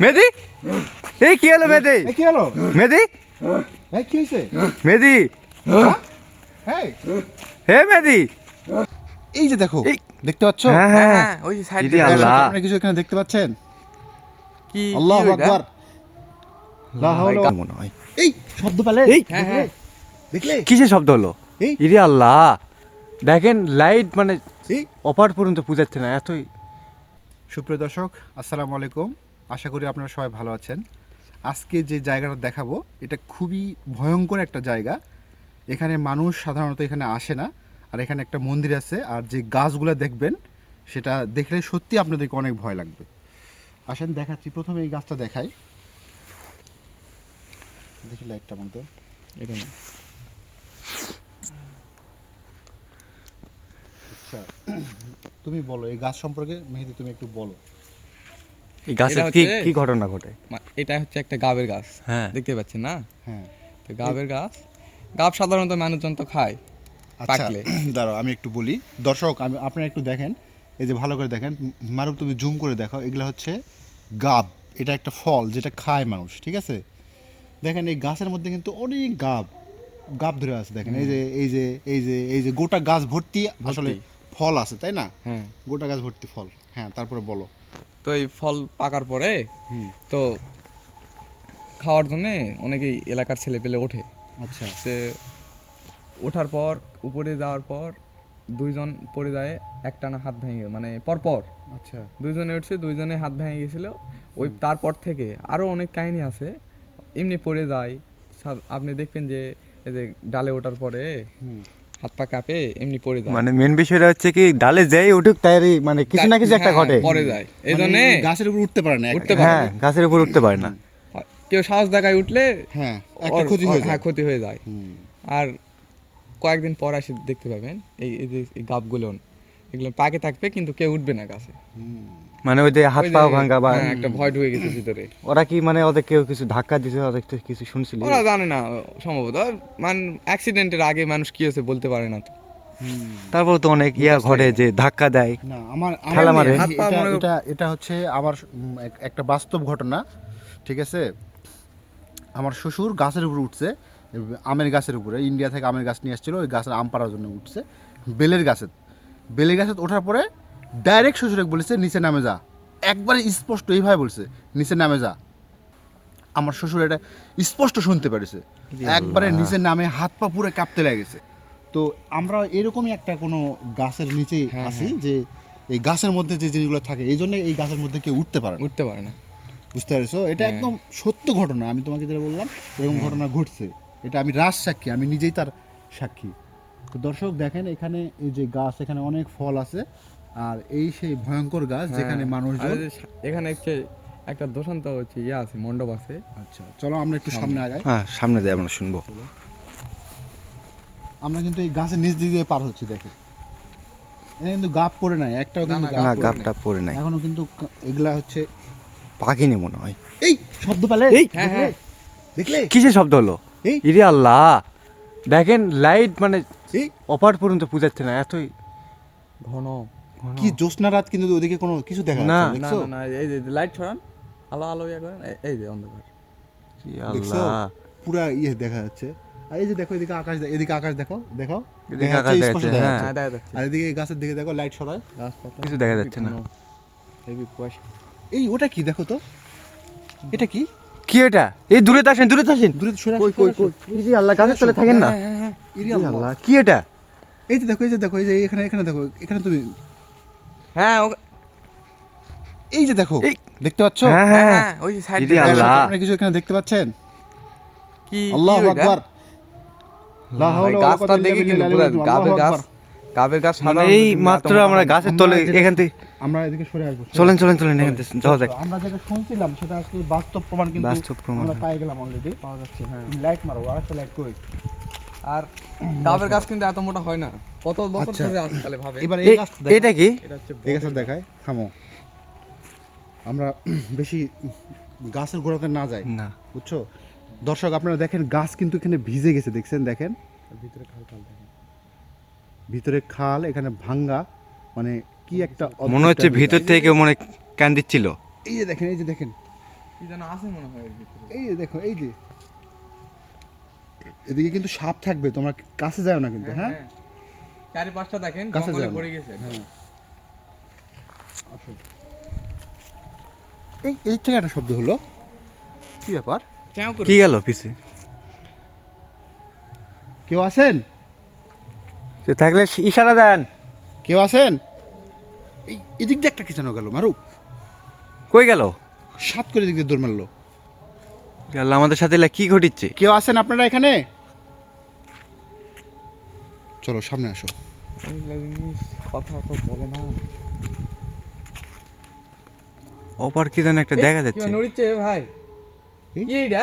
মেদি? এই কি হলো মেদি? কি হলো? মেদি? এই কি হয়েছে মেদি? এই? হে মেদি? এই যে দেখো এই- দেখতে পাচ্ছ? হ্যাঁ হ্যাঁ হ্যাঁ। হ্যাঁ ওই সাইড ইদি আল্লাহ। আপনারা কিছু এখানে দেখতে পাচ্ছেন? কি আল্লাহু আকবার। লা হাওলা ওয়া- মনে হয়। এই শব্দ পেলে? এই। হ্যাঁ হ্যাঁ। দেখলে? কিসের শব্দ হলো? এই। ইরে আল্লাহ। দেখেন লাইট মানে এই। অপার পর্যন্ত পূজাচ্ছে না এতই। সুপ্রিয় দর্শক আসসালামু আলাইকুম। আশা করি আপনারা সবাই ভালো আছেন। আজকে যে জায়গাটা দেখাবো, এটা খুবই ভয়ঙ্কর একটা জায়গা। এখানে মানুষ সাধারণত এখানে আসে না, আর এখানে একটা মন্দির আছে, আর যে গাছগুলো দেখবেন, সেটা দেখলে সত্যি আপনাদেরকে অনেক ভয় লাগবে। আসেন, দেখাচ্ছি। প্রথমে এই গাছটা দেখাই। দেখি লাইটটা মতো এটা আচ্ছা তুমি বলো, এই গাছ সম্পর্কে মেহেদি তুমি একটু বলো। এই এটা কি হচ্ছে- কি ঘটনা ঘটে? এটা হচ্ছে একটা গাবের গাছ। হ্যাঁ। দেখতে পাচ্ছেন না? হ্যাঁ। তো গাবের গাছ। গাব সাধারণত মানুষজন তো খায় আচ্ছা পাকলে। দাঁড়াও আমি একটু বলি। দর্শক আমি আপনারা একটু দেখেন এই যে ভালো করে দেখেন। মারুফ তুমি জুম করে দেখো এগুলো হচ্ছে গাব। এটা একটা ফল যেটা খায় মানুষ ঠিক আছে? দেখেন এই গাছের মধ্যে কিন্তু অনেক গাব গাব ধরে আছে দেখেন। এই যে এই যে এই যে এই যে গোটা গাছ ভর্তি। আসলে ফল আছে তাই না? হ্যাঁ। গোটা গাছ ভর্তি ফল। হ্যাঁ তারপরে বলো। তো এই ফল পাকার পরে তো খাওয়ার জন্য অনেকেই এলাকার ছেলে পেলে ওঠে। আচ্ছা। সে ওঠার পর উপরে যাওয়ার পর দুইজন পড়ে যায় একটানা হাত ভেঙে মানে পরপর। আচ্ছা। দুইজনে উঠছে দুইজনে হাত ভেঙে গেছিল। ওই তারপর থেকে আরও অনেক কাহিনী আছে। এমনি পড়ে যায়। আপনি দেখবেন যে এই যে ডালে ওঠার পরে হাত পা কাঁপে এমনি পড়ে যায়। মানে মেন বিষয়টা হচ্ছে কি ডালে যেই উঠুক তাই মানে কিছু না কিছু একটা হ্যাঁ, ঘটে। পড়ে যায়। এই জন্য মানে গাছের উপর উঠতে পারে না উঠতে পারে হ্যাঁ গাছের উপর উঠতে পারে না। কেউ সাহস দেখায় উঠলে হ্যাঁ একটা ক্ষতি হয়ে হ্যাঁ যায়। ক্ষতি হয়ে যায়। আর কয়েকদিন পর এসে দেখতে পাবেন এই এই যে এই গাবগুলো এগুলো পাকে থাকবে কিন্তু কেউ উঠবে না গাছে। হুম। মানে ওই যে হাত পা ভাঙা বা হ্যাঁ, একটা ভয় ঢুকে গেছে ভিতরে। ওরা কি মানে ওদের কেউ কিছু ধাক্কা দিছে ওদের কিছু শুনছিলি? ওরা জানে না সম্ভবত। মানে অ্যাক্সিডেন্টের আগে মানুষ কি হয়েছে বলতে পারে না তো। তারপর তো অনেক ইয়া ঘটে যে ধাক্কা দেয় না আমার ঠেলা মারে। এটা- হাত পা মনে- এটা এটা হচ্ছে আমার একটা বাস্তব ঘটনা ঠিক আছে? আমার শ্বশুর গাছের উপরে উঠছে আমের গাছের উপরে। ইন্ডিয়া থেকে আমের গাছ নিয়ে আসছিল ওই গাছের আম পাড়ার জন্য উঠছে। বেলের গাছে বেলের গাছে ওঠার পরে ডাইরেক্ট শ্বশুরে বলেছে নিচে নামে যা। একবারে স্পষ্ট এইভাবে বলছে নিচে নামে যা। আমার শ্বশুর এটা স্পষ্ট শুনতে পেরেছে। একবারে নিচে নামে হাত পা পুরো কাঁপতে লেগেছে। তো আমরা এরকমই একটা কোনো গাছের নিচে হ্যাঁ, আছি যে এই গাছের মধ্যে যে জিনিসগুলো থাকে এই জন্য এই গাছের মধ্যে কেউ উঠতে পারে উঠতে পারে না। বুঝতে পারছ? এটা হ্যাঁ। একদম সত্য ঘটনা আমি তোমাকে যেটা বললাম এরকম ঘটনা ঘটছে। এটা আমি রাজ সাক্ষী আমি নিজেই তার সাক্ষী। তো দর্শক দেখেন এখানে এই যে গাছ এখানে অনেক ফল আছে। আর এই সেই ভয়ঙ্কর গাছ যেখানে মানুষ এখানে হচ্ছে একটা দোষান্ত হচ্ছে ইয়ে আছে মণ্ডপ আছে। আচ্ছা চলো আমরা একটু সামনে। আগাই। হ্যাঁ সামনে দিয়ে আমরা শুনব। আমরা কিন্তু এই গাছের নিচ দিয়ে পার হচ্ছি দেখে। এটা কিন্তু গাপ পড়ে নাই একটাও কিন্তু না, গাপ না পড়ে নাই। এখনও কিন্তু এগুলা হচ্ছে পাখিনি মনে হয়। এই শব্দ পেলে? এই, হ্যাঁ, হ্যাঁ। দেখলে? কিসের শব্দ হলো? এই। ইরে আল্লাহ! দেখেন লাইট মানে এই। অপার পর্যন্ত পূজাচ্ছে না এতই ঘন। কি জ্যোৎস্না রাত কিন্তু ওদিকে কোনো কিছু দেখা না। না, না এই যে লাইট ছড়ান। আলো আলো ইয়ে করেন এই- এই যে অন্ধকার। দেখছ? আল্লাহ। পুরা ইয়ে দেখা যাচ্ছে। আর এই যে দেখো এদিকে আকাশ এদিকে আকাশ দেখো দেখো। এদিকে আকাশ দেখা যাচ্ছে, হ্যাঁ। আর এদিকে গাছের দিকে দেখো লাইট সরায় গাছপালা। কিছু দেখা যাচ্ছে না। হেভি কুয়াশা। এই ওটা কি দেখো তো? এটা কি? কি এটা? এই দূরে আসেন দূরে আসেন। দূরে সরে কই কই কই? ইরে আল্লাহ গাছের তলে থাকেন না? হ্যাঁ, হ্যাঁ, হ্যাঁ। ইরে। আল্লাহ। কি এটা? এই যে দেখো এই যে দেখো এই যে এখানে এখানে দেখো এখানে তুমি হ্যাঁ এই যে দেখো দেখতে পাচ্ছ? হ্যাঁ হ্যাঁ। হ্যাঁ হ্যাঁ ওই সাইড ইরে আল্লাহ। আপনারা কিছু এখানে দেখতে পাচ্ছেন? কি আল্লাহু আকবার। লা হাওলা ওয়ালা গাছটা কুওয়াতা দেখে ইল্লা কিন্তু বিল্লাহ পুরো গাবের গাছ। গাবের গাছ মানে এই মাত্র আমরা গাছের তলে এখান থেকে আমরা এদিকে সরে আসব চলেন চলেন চলেন এখান থেকে যাওয়া যাক। আমরা যেটা শুনছিলাম সেটা আসলে বাস্তব প্রমাণ কিন্তু বাস্তব প্রমাণ, আমরা হ্যাঁ। পাই গেলাম অলরেডি পাওয়া যাচ্ছে। হ্যাঁ। লাইট মারো আর একটা লাইট কই আর ডাবের গাছ কিন্তু এত মোটা হয় না। কত বছর আচ্ছা। ধরে আছে তাহলে ভাবে? এবার এই দেখো। এটা কি? এই গাছটা দেখায় থামো। আমরা বেশি গাছের গোড়াতে না যাই না। বুঝছ? দর্শক আপনারা দেখেন গাছ কিন্তু এখানে ভিজে গেছে দেখছেন? দেখেন? ভিতরে খাল খাল দেখেন। ভিতরে খাল এখানে ভাঙ্গা মানে কি একটা মনে হচ্ছে ভিতর থেকে কেউ মনে কান দিচ্ছিল এই যে দেখেন এই যে দেখেন। কি যেন আছে মনে হয় এই যে দেখো এই যে। এদিকে কিন্তু সাপ থাকবে তোমরা কাছে যাও না কিন্তু হ্যাঁ চারি পাঁচটা দেখেন কাছে যাও পড়ে গেছে। হ্যাঁ। এই এই থেকে একটা শব্দ হলো। কি ব্যাপার? কি গেল পিছে কেউ আছেন? সে থাকলে ইশারা দেন। কেউ আছেন? এই এদিক দিয়ে একটা কি যেন গেল মারুক কই গেল? সাত করে এদিক দিয়ে দৌড় মারলো। আল্লাহ আমাদের সাথে এলা কি ঘটিচ্ছে? কেউ আছেন আপনারা এখানে? চলো সামনে আসো। কথা তো বলে না অপার কি যেন একটা দেখা যাচ্ছে। নড়িচ্ছে ভাই? এইটা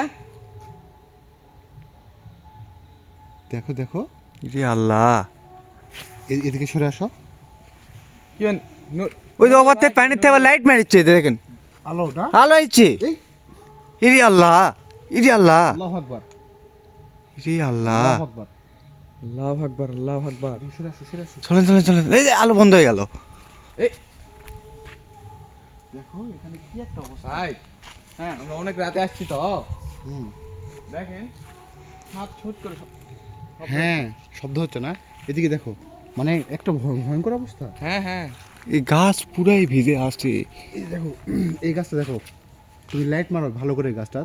দেখো দেখো। রে আল্লাহ। এদিকে সরে আসো। কি ওই যে অপার থেকে পানির থেকে লাইট মারিচ্ছে দেখেন। আলো না আলো এই ইরি আল্লাহ ইরি আল্লাহ। আল্লাহ আকবার। ইরি আল্লাহ। আল্লাহ আকবার। আল্লাহ আকবার আল্লাহ আকবার। চলেন চলেন চলেন। এই যে আলো বন্ধ হয়ে গেল। এই। দেখো এখানে কি একটা অবস্থা। হ্যাঁ আমরা অনেক রাতে আসছি তো। হুম। দেখেন হাত ছুট করে হ্যাঁ শব্দ হচ্ছে না। এদিকে দেখো মানে একটা ভয়- ভয়ঙ্কর অবস্থা। হ্যাঁ হ্যাঁ। এই গাছ পুরাই ভিজে আসছে। এই দেখো এই গাছটা দেখো। তুমি লাইট মারো ভালো করে গাছটা।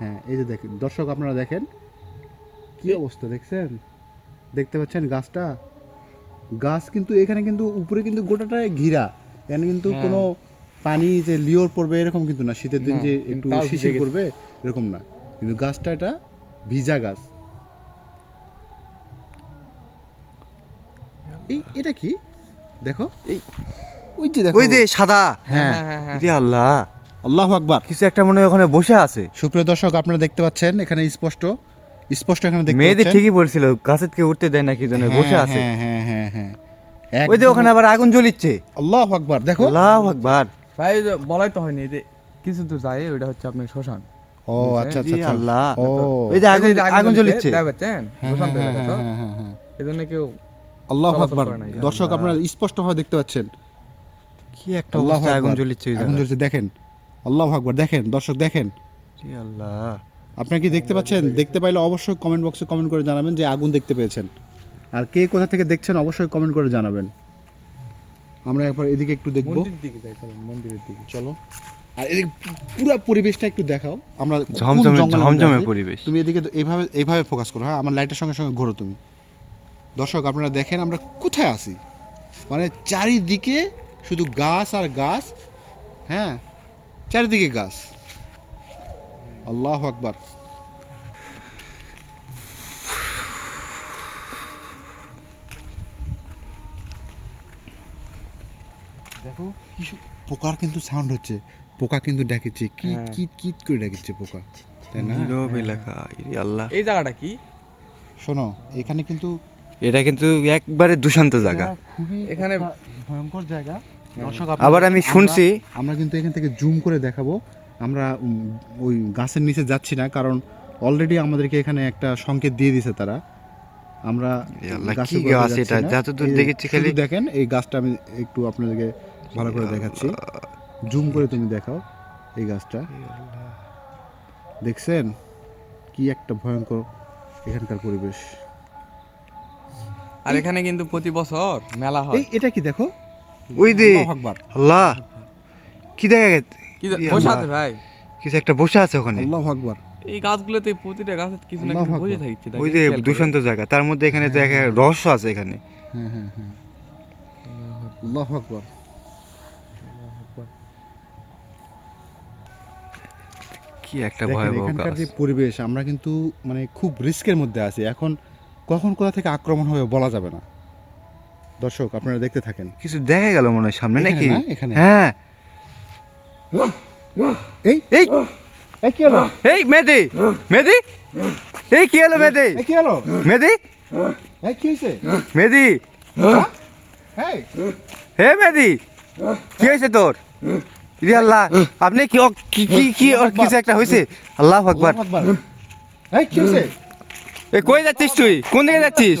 হ্যাঁ এই যে দেখেন দর্শক আপনারা দেখেন কি অবস্থা দেখছেন? দেখতে পাচ্ছেন গাছটা? গাছ কিন্তু এখানে কিন্তু উপরে কিন্তু গোটাটা ঘিরা। এখানে কিন্তু হ্যাঁ। কোনো পানি যে লিওর পড়বে এরকম কিন্তু না। শীতের দিন যে কিন্তু একটু ভিজে পড়বে এরকম না। কিন্তু গাছটা এটা ভিজা গাছ। এই এটা কি? দেখো এই ওই যে দেখো। ওই যে সাদা। হ্যাঁ। হ্যাঁ হ্যাঁ আল্লাহ। আল্লাহ আকবার। কিছু একটা মনে হয় ওখানে বসে আছে। সুপ্রিয় দর্শক আপনারা দেখতে পাচ্ছেন এখানে স্পষ্ট। স্পষ্ট এখানে দেখতে মেয়েদের ঠিকই বলছিল গাছের থেকে উঠতে দেয় না কি জন্য বসে হ্যাঁ, আছে। হ্যাঁ হ্যাঁ হ্যাঁ হ্যাঁ। ওই যে ওখানে আবার আগুন জ্বলিচ্ছে। আল্লাহ আকবার দেখো। আল্লাহ আকবার। ভাই বলাই তো হয়নি যে কিছু দূর যায় ওইটা হচ্ছে আপনার শ্মশান। ও আচ্ছা আচ্ছা আচ্ছা। আল্লাহ। ও। ওই যে আগুন আগুন জ্বলিচ্ছে। দেখতে পাচ্ছেন হ্যাঁ, প্রশান্ত হ্যাঁ, এলাকা তো হ্যাঁ, হ্যাঁ, হ্যাঁ। এই জন্য কেউ আল্লাহ আকবার। দর্শক। আপনারা স্পষ্টভাবে দেখতে পাচ্ছেন। কি একটা আল্লাহ আগুন। জ্বলিচ্ছে আগুন। জ্বলছে দেখেন। আল্লাহ আকবার দেখেন দর্শক দেখেন। জি আল্লাহ। আপনারা কি দেখতে পাচ্ছেন? দেখতে পাইলে অবশ্যই কমেন্ট বক্সে কমেন্ট করে জানাবেন যে আগুন দেখতে পেয়েছেন। আর কে কোথা থেকে দেখছেন অবশ্যই কমেন্ট করে জানাবেন। আমরা একবার এদিকে একটু দেখব। মন্দিরের দিকে চলো আর এদিকে পুরো পরিবেশটা একটু দেখাও। আমরা ঝমঝমে ঝমঝমে পরিবেশ। তুমি এদিকে তো এইভাবে এইভাবে ফোকাস করো হ্যাঁ? আমার লাইটের সঙ্গে সঙ্গে ঘোরো তুমি। দর্শক আপনারা দেখেন আমরা কোথায় আছি? মানে চারিদিকে শুধু গাছ আর গাছ হ্যাঁ? চারিদিকে গাছ। আল্লাহ আকবার। দেখো কি সু- পোকার কিন্তু সাউন্ড হচ্ছে। পোকা কিন্তু ডাকিচ্ছে। কি কি কিট কিট করে ডাকিচ্ছে পোকা? তাই না? নীরব এলাকা ইরে আল্লাহ। এই জায়গাটা কি? শোনো এখানে কিন্তু এটা কিন্তু একবারে দুশান্ত জায়গা। খুবই এখানে ভয়ঙ্কর জায়গা। আবার আমি শুনছি। আমরা কিন্তু এখান থেকে জুম করে দেখাবো। আমরা ওই গাছের নিচে যাচ্ছি না কারণ অলরেডি আমাদেরকে এখানে একটা সংকেত দিয়ে দিছে তারা। আমরা খালি- দেখেন এই গাছটা আমি একটু আপনাদেরকে ভালো করে দেখাচ্ছি। জুম করে তুমি দেখাও এই গাছটা। দেখছেন? কি একটা ভয়ঙ্কর এখানকার পরিবেশ। আর এখানে কিন্তু প্রতি বছর মেলা হয়। এটা কি দেখো? ওই আল্লাহ কি দেখা গেছে? কি যে- ই বসে আছে ভাই। কিছু একটা বসে আছে ওখানে। আল্লাহ আকবার। এই গাছগুলোতে প্রতিটা গাছে কিছু না কিছু। বসে থাকছে ওই যে দুশান্ত জায়গা তার মধ্যে এখানে তো এক এক রহস্য আছে এখানে। হ্যাঁ হ্যাঁ হ্যাঁ। আল্লাহু আকবার। কি একটা ভয়াবহ এখানকার যে পরিবেশ আমরা কিন্তু মানে খুব রিস্কের মধ্যে আছি। এখন কখন কোথা থেকে আক্রমণ হবে বলা যাবে না। দর্শক আপনারা দেখতে থাকেন। কিছু দেখা গেল মনে হয় সামনে নাকি? এখানে। হ্যাঁ। এই এই এই কি হলো? এই মেদি মেদি এই কি হলো মেদি কি হলো? মেদি এই কি হয়েছে মেদি হে মেদি কি হয়েছে তোর? রে আল্লাহ আপনি কি কি কি কি ওর কিছু একটা হয়েছে আল্লাহ আকবার। এই কি হয়েছে এ কই যাচ্ছিস তুই? কোন দিকে যাচ্ছিস?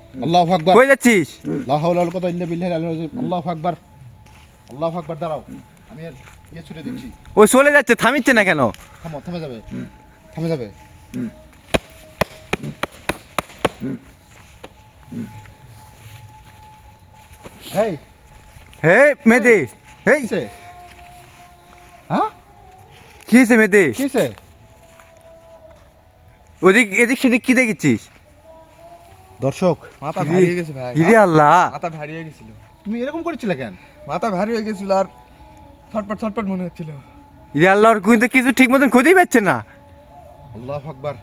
আল্লাহু আকবার। কই যাচ্ছিস? লা হাওলা ওয়ালা কুওয়াতা ইল্লা বিল্লাহ আল্লাহু আকবার। আল্লাহু আকবার। দাঁড়াও। আমি আর ইয়ে ছুটে দিচ্ছি ও চলে যাচ্ছে থামিচ্ছে না কেন? থামো থামে যাবে। থামে যাবে। এই হে মেদে কিসে? হ্যাঁ? কি হয়েছে মেদে কিসে? ওদিক এদিক সেদিক কি দেখেছিস দর্শক মাথা ভারী হয়ে গেছে ভাই ইরে আল্লাহ মাথা ভারী হয়ে গেছিল তুমি এরকম করেছিলে কেন মাথা ভারী হয়ে গেছিল আর ছটপট ছটপট মনে হচ্ছিল ইরে আল্লাহর কিন্তু কিছু ঠিক মতন খুঁজেই পাচ্ছে না আল্লাহ আকবার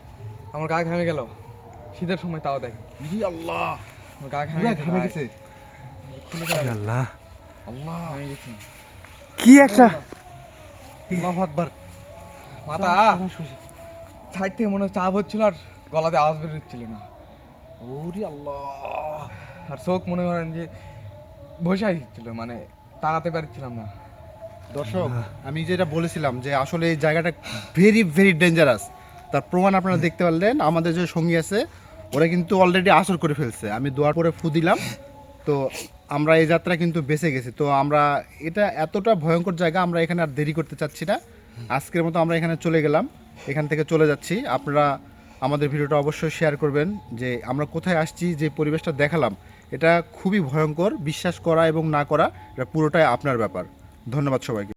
আমার গা ঘামে গেল শীতের সময় তাও দেখ ই আল্লাহ আমার গা ঘামে গেছে ঘামে গেছে ইরে আল্লাহ আল্লাহ ঘামে গেছে। কি একটা আল্লাহ আকবার মাথা সাইড থেকে মনে হচ্ছে চাপ হচ্ছিল আর গলাতে আওয়াজ বের হচ্ছিল না ওরে আল্লাহ। আর চোখ মনে করেন যে বসে আসছিল মানে তাকাতে পারছিলাম না। দর্শক আমি যেটা বলেছিলাম যে আসলে এই জায়গাটা ভেরি ভেরি ডেঞ্জারাস তার প্রমাণ আপনারা দেখতে পারলেন আমাদের যে সঙ্গী আছে ওরা কিন্তু অলরেডি আসর করে ফেলছে। আমি দোয়ার পরে ফু দিলাম। তো আমরা এই যাত্রা কিন্তু বেঁচে গেছি। তো আমরা এটা এতটা ভয়ঙ্কর জায়গা আমরা এখানে আর দেরি করতে চাচ্ছি না। আজকের মতো আমরা এখানে চলে গেলাম। এখান থেকে চলে যাচ্ছি। আপনারা আমাদের ভিডিওটা অবশ্যই শেয়ার করবেন যে আমরা কোথায় আসছি, যে পরিবেশটা দেখালাম, এটা খুবই ভয়ঙ্কর। বিশ্বাস করা এবং না করা, এটা পুরোটাই আপনার ব্যাপার। ধন্যবাদ সবাইকে।